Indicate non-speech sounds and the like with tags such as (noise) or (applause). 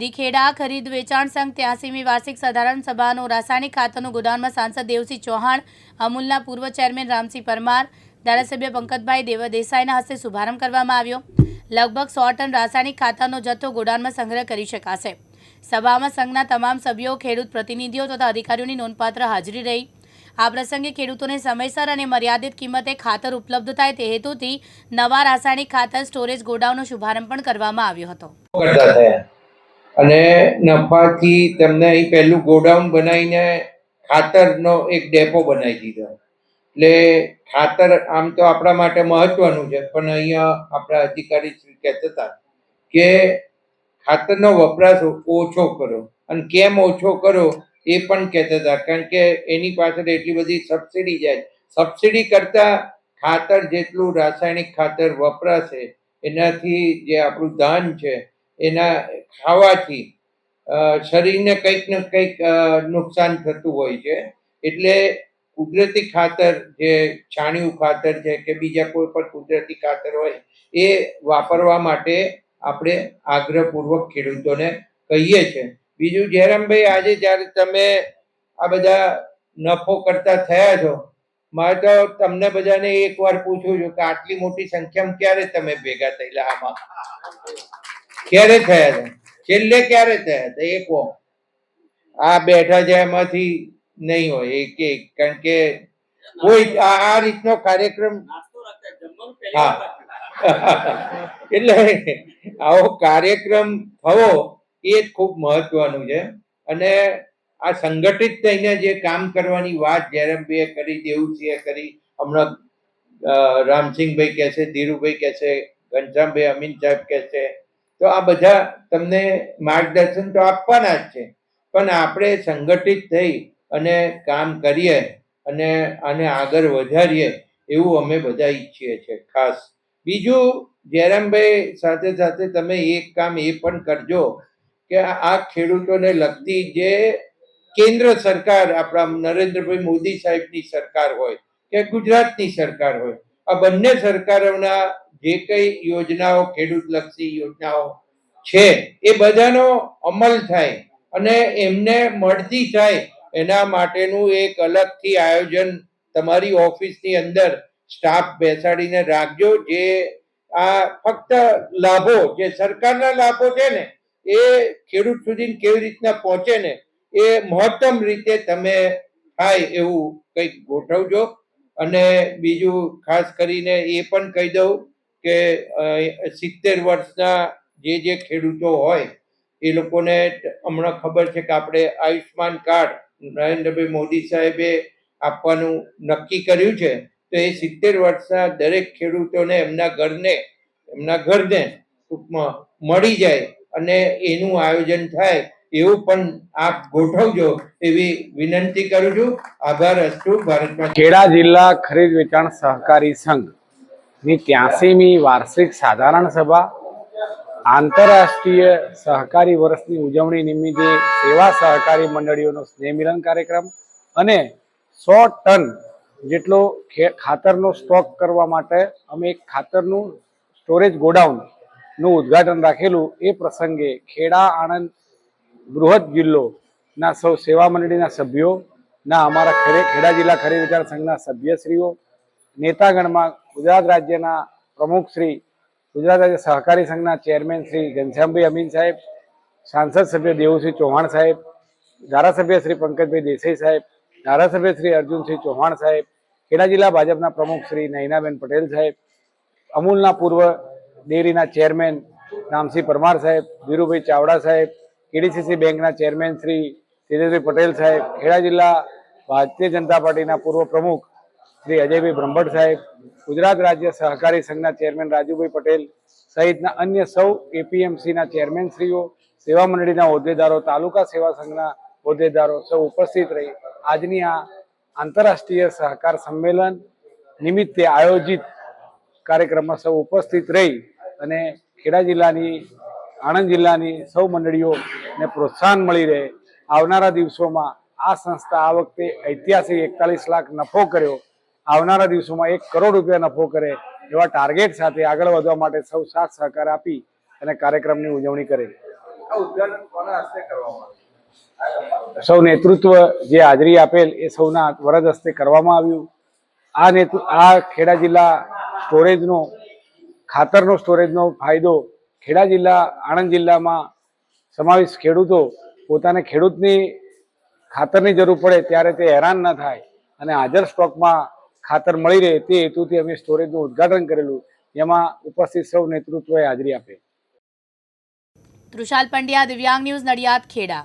દીખેડા ખરીદ વેચાણ સંઘ ત્યાસીમી વાર્ષિક સાધારણ સભાનું રાસાયણિક ખાતરનું ગોડાઉનમાં સાંસદ દેવસિંહ ચૌહાણ, અમૂલના પૂર્વ ચેરમેન રામસિંહ પરમાર, ધારાસભ્ય પંકજભાઈ દેવ દેસાઈના હસ્તે શુભારંભ કરવામાં આવ્યો. લગભગ સો ટન રાસાયણિક ખાતરનો જથ્થો ગોડાઉનમાં સંગ્રહ કરી શકાશે. સભામાં સંઘના તમામ સભ્યો, ખેડૂત પ્રતિનિધિઓ તથા અધિકારીઓની નોંધપાત્ર હાજરી રહી. આ પ્રસંગે ખેડૂતોને સમયસર અને મર્યાદિત કિંમતે ખાતર ઉપલબ્ધ થાય તે હેતુથી નવા રાસાયણિક ખાતર સ્ટોરેજ ગોડાઉનનો શુભારંભ પણ કરવામાં આવ્યો હતો. અને નફાથી તમને અહીં પહેલું ગોડાઉન બનાવીને ખાતરનો એક ડેપો બનાવી દીધો. એટલે ખાતર આમ તો આપણા માટે મહત્વનું છે, પણ અહીંયા આપણા અધિકારી શ્રી કહેતા હતા કે ખાતરનો વપરાશ ઓછો કરો. અને કેમ ઓછો કરો એ પણ કહેતા હતા, કારણ કે એની પાછળ એટલી બધી સબસિડી જાય. સબસિડી કરતાં ખાતર જેટલું રાસાયણિક ખાતર વપરાશે, એનાથી જે આપણું ધાન છે એના ખાવાથી શરીરને કંઈક ને કંઈક નુકસાન થતું હોય છે. એટલે કુદરતી ખાતર જે છાણિયું ખાતર છે કે બીજા કોઈ પણ કુદરતી ખાતર હોય, એ વાપરવા માટે આપણે આગ્રહપૂર્વક ખેડૂતોને કહીએ છીએ બીજું, જયરામભાઈ, આજે જ્યારે તમે આ બધા નફો કરતા થયા છો, મારે તો તમને બધાને એક વાર પૂછું છું કે આટલી મોટી સંખ્યામાં ક્યારે તમે ભેગા થયેલા આમાં? ક્યારે થયા છે? છેલ્લે ક્યારે થયા હતા એ કહો આ બેઠા છે એમાંથી નહીં હોય એક એક. કારણ કે કોઈ આ રીતનો કાર્યક્રમ હા. (laughs) એટલે આવો કાર્યક્રમ થવો એ જ ખૂબ મહત્વનું છે. અને આ સંગઠિત થઈને જે કામ કરવાની વાત જયરામભાઈએ કરી દેવુસિંહે કરી હમણાં રામસિંહભાઈ કહે છે ધીરુભાઈ કહે છે ઘનશ્યામભાઈ અમીન સાહેબ કહે છે તો આ બધા તમને માર્ગદર્શન તો આપવાના જ છે. પણ આપણે સંગઠિત થઈ અને કામ કરીએ અને આને આગળ વધારીએ એવું અમે બધા ઈચ્છીએ છીએ ખાસ. બીજું, જયરામભાઈ સાથે સાથે તમે એક કામ એ પણ કરજો કે આ ખેડૂતોને લગતી જે કેન્દ્ર સરકાર આપણા નરેન્દ્રભાઈ મોદી સાહેબની સરકાર હોય કે ગુજરાતની સરકાર હોય, આ બંને સરકારોના જે કઈ યોજનાઓ ખેડૂત લક્ષી યોજનાઓ છે, એ બધાનો અમલ થાય અને એમને મળતી થાય, એના માટેનું એક અલગથી આયોજન તમારી ઓફિસની અંદર સ્ટાફ બેસાડીને રાખજો, જે આ ફક્ત લાભો, જે સરકારના લાભો છે ને, એ ખેડૂત સુધી કેવી રીતના પહોંચે ને, એ મહત્તમ રીતે તમે થાય એવું કંઈક ગોઠવજો. અને બીજું ખાસ કરીને એ પણ કહી દઉં કે સિત્તેર વર્ષના જે જે ખેડૂતો હોય, એ લોકોને હમણાં ખબર છે કે આપણે આયુષ્માન કાર્ડ નરેન્દ્રભાઈ મોદી સાહેબે આપવાનું નક્કી કર્યું છે. તો એ સિત્તેર વર્ષના દરેક ખેડૂતોને એમના ઘરને એમના ઘરને ટૂંકમાં મળી જાય અને એનું આયોજન થાય એવું પણ આપ ગોઠવજો એવી વિનંતી કરું છું. આભાર અસ્તુ, ભારતમાં ખેડા જિલ્લા ખરીદ વેચાણ સહકારી સંઘ. ની ત્યાસીમી વાર્ષિક સાધારણ સભા આંતરરાષ્ટ્રીય સહકારી વર્ષની ઉજવણી નિમિત્તે સેવા સહકારી મંડળીઓનો સ્નેહમિલન કાર્યક્રમ અને સો ટન જેટલો ખાતરનો સ્ટોક કરવા માટે અમે એક ખાતરનું સ્ટોરેજ ગોડાઉનનું ઉદ્ઘાટન રાખેલું. એ પ્રસંગે ખેડા આણંદ બૃહદ જિલ્લોના સૌ સેવા મંડળીના સભ્યો ના અમારા ખેડા જિલ્લા ખરીદ વિચાર સંઘના સભ્યશ્રીઓ, નેતાગણમાં ગુજરાત રાજ્યના પ્રમુખ શ્રી, ગુજરાત રાજ્ય સહકારી સંઘના ચેરમેન શ્રી ઘનશ્યામભાઈ અમીન સાહેબ, સાંસદ સભ્ય દેવુસિંહ ચૌહાણ સાહેબ, ધારાસભ્ય શ્રી પંકજભાઈ દેસાઈ સાહેબ, ધારાસભ્ય શ્રી અર્જુનસિંહ ચૌહાણ સાહેબ, ખેડા જિલ્લા ભાજપના પ્રમુખ શ્રી નૈનાબેન પટેલ સાહેબ, અમૂલના પૂર્વ ડેરીના ચેરમેન રામસિંહ પરમાર સાહેબ, ધીરુભાઈ ચાવડા સાહેબ, કેડીસીસી બેંકના ચેરમેન શ્રી તેજસ્વી પટેલ સાહેબ, ખેડા જિલ્લા ભારતીય જનતા પાર્ટીના પૂર્વ પ્રમુખ શ્રી અજયભાઈ બ્રહ્મભટ્ટ સાહેબ, ગુજરાત રાજ્ય સહકારી સંઘના ચેરમેન રાજુભાઈ પટેલ સહિતના અન્ય સૌ એપીએમસીના ચેરમેનશ્રીઓ સેવા મંડળીના હોદ્દેદારો, તાલુકા સેવા સંઘના હોદ્દેદારો સૌ ઉપસ્થિત રહી આજની આ આંતરરાષ્ટ્રીય સહકાર સંમેલન નિમિત્તે આયોજિત કાર્યક્રમમાં સૌ ઉપસ્થિત રહી અને ખેડા જિલ્લાની, આણંદ જિલ્લાની સૌ મંડળીઓને પ્રોત્સાહન મળી રહે. આવનારા દિવસોમાં આ સંસ્થા આ વખતે ઐતિહાસિક એકતાલીસ લાખ નફો કર્યો. આવનારા દિવસોમાં એક કરોડ રૂપિયા નફો કરે એવા ટાર્ગેટ સાથે આગળ વધવા માટે સૌ સાથ સહકાર આપી અને કાર્યક્રમની ઉજવણી કરે. સૌ નેતૃત્વ જે હાજરી આપેલ એ સૌના વરદ હસ્તે કરવામાં આવ્યું. આ નેતૃ આ ખેડા જિલ્લા સ્ટોરેજનો ખાતરનો સ્ટોરેજનો ફાયદો ખેડા જિલ્લા આણંદ જિલ્લામાં સમાવેશ ખેડૂતો પોતાને ખેડૂતની ખાતરની જરૂર પડે ત્યારે તે હેરાન ન થાય અને હાજર સ્ટોકમાં ખાતર મળી રહે તે હેતુથી અમે સ્ટોરેજનું ઉદ્ઘાટન કરેલું. એમાં ઉપસ્થિત સૌ નેતૃત્વએ હાજરી આપી. તૃષાલ પંડ્યા, દિવ્યાંગ ન્યૂઝ નડિયાદ, ખેડા.